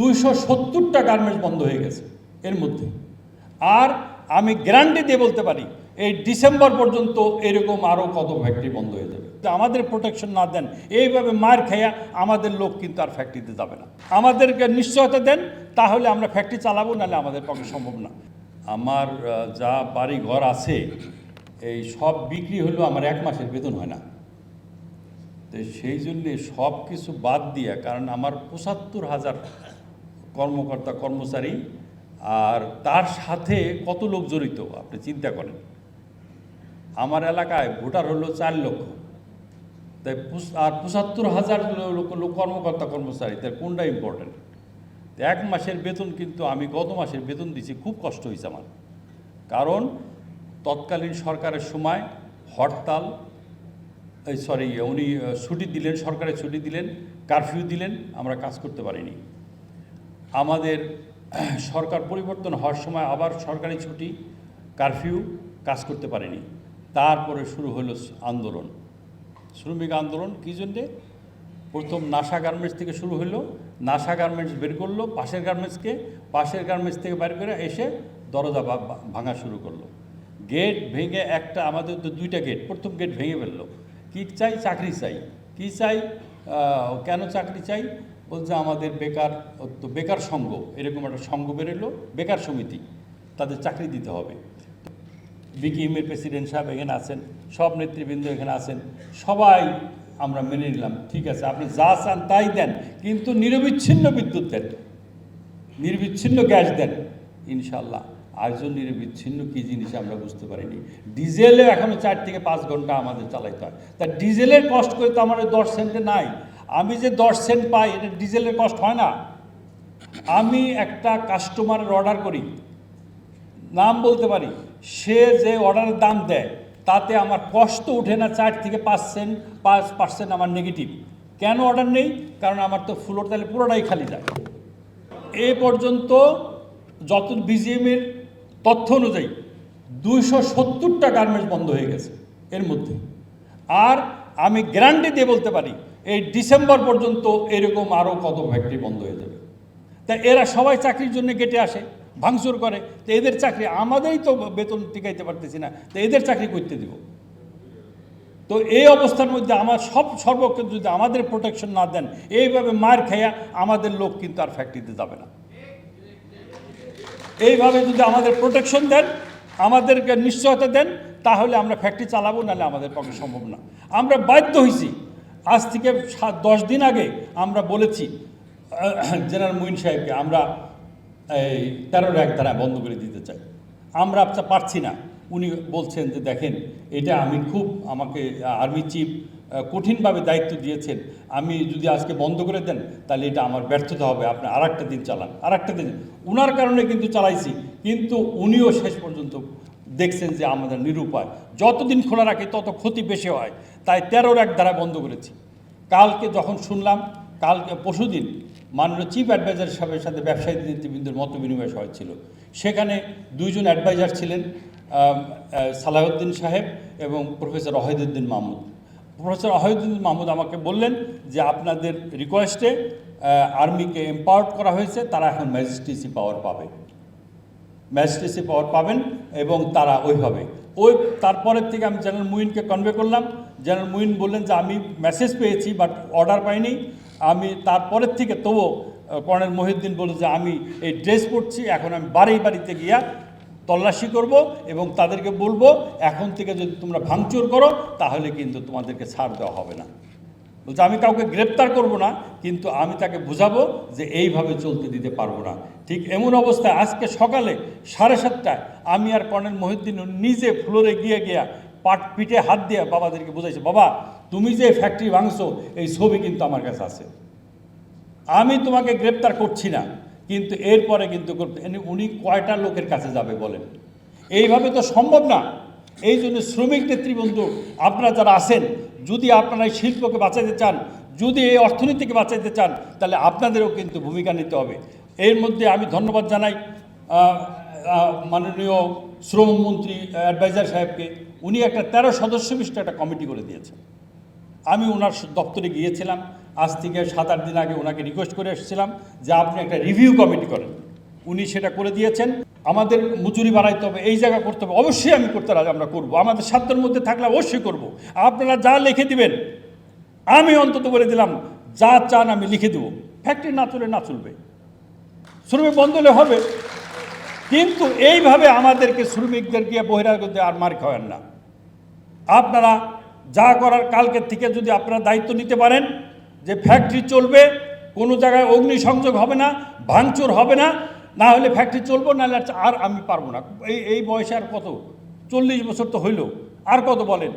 দুইশো সত্তরটা গার্মেন্টস বন্ধ হয়ে গেছে এর মধ্যে। আর আমি গ্যারান্টি দিয়ে বলতে পারি, এই ডিসেম্বর পর্যন্ত এরকম আরও কত ফ্যাক্টরি বন্ধ হয়ে যাবে। আমাদের প্রোটেকশন না দেন, এইভাবে মার খাইয়া আমাদের লোক কিন্তু আর ফ্যাক্টরিতে যাবে না। আমাদেরকে নিশ্চয়তা দেন, তাহলে আমরা ফ্যাক্টরি চালাবো, নাহলে আমাদের পক্ষে সম্ভব না। আমার যা বাড়ি ঘর আছে, এই সব বিক্রি হলেও আমার এক মাসের বেতন হয় না। তো সেই জন্যে সব কিছু বাদ দিয়া, কারণ আমার পঁচাত্তর হাজার কর্মকর্তা, কর্মচারী আর তার সাথে কত লোক জড়িত, আপনি চিন্তা করেন। আমার এলাকায় ভোটার হলো চার লক্ষ। তাই আর পঁচাত্তর হাজার লোক লোক কর্মকর্তা, কর্মচারী, তার কোনটা ইম্পর্টেন্ট এক মাসের বেতন কিন্তু আমি গত মাসের বেতন দিছি, খুব কষ্ট হয়েছে আমার। কারণ তৎকালীন সরকারের সময় হরতাল সরি, উনি ছুটি দিলেন, সরকারের ছুটি দিলেন, কারফিউ দিলেন, আমরা কাজ করতে পারিনি। আমাদের সরকার পরিবর্তন হওয়ার সময় আবার সরকারি ছুটি, কারফিউ কাজ করতে পারেনি। তারপরে শুরু হলো আন্দোলন। শ্রমিক আন্দোলন কী জন্যে? প্রথম নাসা গার্মেন্টস থেকে শুরু হলো, নাসা গার্মেন্টস বের করল, পাশের গার্মেন্টসকে, পাশের গার্মেন্টস থেকে বের করে এসে দরজা ভাঙা শুরু করল। গেট ভেঙে একটা, আমাদের তো দুইটা গেট, প্রথম গেট ভেঙে ফেলল। কী চাই? চাকরি চাই। কী চাই? কেন চাকরি চাই? বলছে, আমাদের বেকার তো বেকার সংঘ। এরকম একটা সংঘ বেরোলো, বেকার সমিতি, তাদের চাকরি দিতে হবে। বিকিএমের প্রেসিডেন্ট সাহেব এখানে আছেন, সব নেতৃবৃন্দ এখানে আছেন, সবাই আমরা মেনে নিলাম, ঠিক আছে, আপনি যা চান তাই দেন, কিন্তু নিরবিচ্ছিন্ন বিদ্যুৎ দেন, নির্বিচ্ছিন্ন গ্যাস দেন ইনশাল্লাহ আজও নিরবিচ্ছিন্ন কী জিনিস আমরা বুঝতে পারিনি। ডিজেলে এখনও চার থেকে পাঁচ ঘণ্টা আমাদের চালাইতে হয়। তা ডিজেলের কষ্ট করে তো আমাদের দশ সেন্টে নাই। আমি যে দশ সেন্ট পাই, এটা ডিজেলের কষ্ট হয় না। আমি একটা কাস্টমারের অর্ডার করি। নাম বলতে পারি, সে যে অর্ডারের দাম দেয়, তাতে আমার কষ্ট উঠে না চার থেকে পাঁচ সেন্ট, পাঁচ পার্সেন্ট আমার নেগেটিভ কেন অর্ডার নেই? কারণ আমার তো ফুলোর তাহলে পুরোটাই খালি যায়। এ পর্যন্ত যত বিজিএমের তথ্য অনুযায়ী দুইশো সত্তরটা গার্মেন্টস বন্ধ হয়ে গেছে এর মধ্যে। আর আমি গ্যারান্টি দিয়ে বলতে পারি এই ডিসেম্বর পর্যন্ত এরকম আরও কত ফ্যাক্টরি বন্ধ হয়ে যাবে। তা এরা সবাই চাকরির জন্য গেটে আসে, ভাঙচুর করে। তো এদের চাকরি আমাদেরই তো বেতন টিকাইতে পারতেছি না, তো এদের চাকরি করতে দিব। তো এই অবস্থার মধ্যে আমার সব সর্বক্ষেত্রে যদি আমাদের প্রোটেকশন না দেন, এইভাবে মার খাইয়া আমাদের লোক কিন্তু আর ফ্যাক্টরিতে যাবে না। এইভাবে যদি আমাদের প্রোটেকশন দেন, আমাদেরকে নিশ্চয়তা দেন, তাহলে আমরা ফ্যাক্টরি চালাবো, নাহলে আমাদের পক্ষে সম্ভব না। আমরা বাধ্য হয়েছি আজ থেকে দশ দিন আগে আমরা বলেছি, জেনারেল মুইন সাহেবকে আমরা এই তেরোর এক ধারা বন্ধ করে দিতে চাই। আমরা আচ্ছা পারছি না। উনি বলছেন যে, দেখেন, এটা আমি খুব আমাকে আর্মি চিফ কঠিনভাবে দায়িত্ব দিয়েছেন। আমি যদি আজকে বন্ধ করে দেন, তাহলে এটা আমার ব্যর্থতা হবে। আপনি আর দিন চালান আর দিন। উনার কারণে কিন্তু চালাইছি, কিন্তু উনিও শেষ পর্যন্ত দেখছেন যে আমাদের নিরুপায়। যতদিন খোলা রাখি, তত ক্ষতি বেশি হয়। তাই তেরোর এক দ্বারা বন্ধ করেছি। কালকে যখন শুনলাম, কালকে পরশুদিন মাননীয় চিফ অ্যাডভাইজার সাহেবের সাথে ব্যবসায়ী নেতৃবৃন্দের মত বিনিময় হয়েছিল সেখানে দুইজন অ্যাডভাইজার ছিলেন সালাহউদ্দিন সাহেব এবং প্রফেসর অহিদুদ্দিন মাহমুদ। প্রফেসর অহিদুদ্দিন মাহমুদ আমাকে বললেন যে আপনাদের রিকোয়েস্টে আর্মিকে এম্পাওয়ার্ড করা হয়েছে, তারা এখন ম্যাজিস্ট্রেসি পাওয়ার পাবে। ম্যাজিস্ট্রেসি পাওয়ার পাবেন এবং তারা ওইভাবে ওই তারপরের থেকে আমি জেনারেল মুইনকে কনভে করলাম। জেনারেল মুইন বললেন যে, আমি মেসেজ পেয়েছি বাট অর্ডার পাইনি। আমি তারপরের থেকে তবুও কর্নেল মহিউদ্দিন বলল যে, আমি এই ড্রেস পরছি, এখন আমি বাড়ি বাড়িতে গিয়া তল্লাশি করব এবং তাদেরকে বলব, এখন থেকে যদি তোমরা ভাঙচুর করো, তাহলে কিন্তু তোমাদেরকে ছাড় দেওয়া হবে না। বলছে, আমি কাউকে গ্রেপ্তার করব না, কিন্তু আমি তাকে বোঝাবো যে, এইভাবে চলতে দিতে পারব না। ঠিক এমন অবস্থায় আজকে সকালে সাড়ে সাতটায়। আমি আর কর্নেল মহিউদ্দিন নিজে ফ্লোরে গিয়ে গিয়া পাট পিঠে হাত দিয়ে বাবাদেরকে বুঝাইছে, বাবা, তুমি যে ফ্যাক্টরি ভাঙছো, এই ছবি কিন্তু আমার কাছে আছে। আমি তোমাকে গ্রেপ্তার করছি না, কিন্তু এরপরে কিন্তু উনি কয়টা লোকের কাছে যাবে বলেন? এইভাবে তো সম্ভব না। এই জন্য শ্রমিক নেতৃবন্ধু আপনারা যারা আছেন, যদি আপনারা এই শিল্পকে বাঁচাতে চান, যদি এই অর্থনীতিকে বাঁচাতে চান, তাহলে আপনাদেরও কিন্তু ভূমিকা নিতে হবে। এর মধ্যে আমি ধন্যবাদ জানাই মাননীয় শ্রমমন্ত্রী অ্যাডভাইজার সাহেবকে। উনি একটা তেরো সদস্য বিশিষ্ট একটা কমিটি করে দিয়েছেন। আমি ওনার দপ্তরে গিয়েছিলাম, আজ থেকে সাত আট দিন আগে ওনাকে রিকোয়েস্ট করে এসেছিলাম যে আপনি একটা রিভিউ কমিটি করেন। উনি সেটা করে দিয়েছেন। আমাদের মজুরি বাড়াইতে হবে, এই জায়গা করতে হবে, অবশ্যই আমি করতে রাজি, আমরা করব। আমাদের সাধ্যের মধ্যে থাকলে অবশ্যই করব। আপনারা যা লিখে দিবেন, আমি অন্তত বলে দিলাম, যা চান আমি লিখে দেবো। ফ্যাক্টরি না চলে না চলবে। শ্রমিক বন্ধ হলে হবে। কিন্তু এইভাবে আমাদেরকে শ্রমিকদের গিয়ে বহিরাগত আর মার খাওয়ান না। আপনারা যা করার কালকের থেকে যদি আপনারা দায়িত্ব নিতে পারেন যে ফ্যাক্টরি চলবে, কোনো জায়গায় অগ্নিসংযোগ হবে না, ভাঙচুর হবে না না হলে ফ্যাক্টরি চলবো, নাহলে আর- আমি পারব না। এই এই বয়সে আর কত? চল্লিশ বছর তো হইল। আর কত বলেন?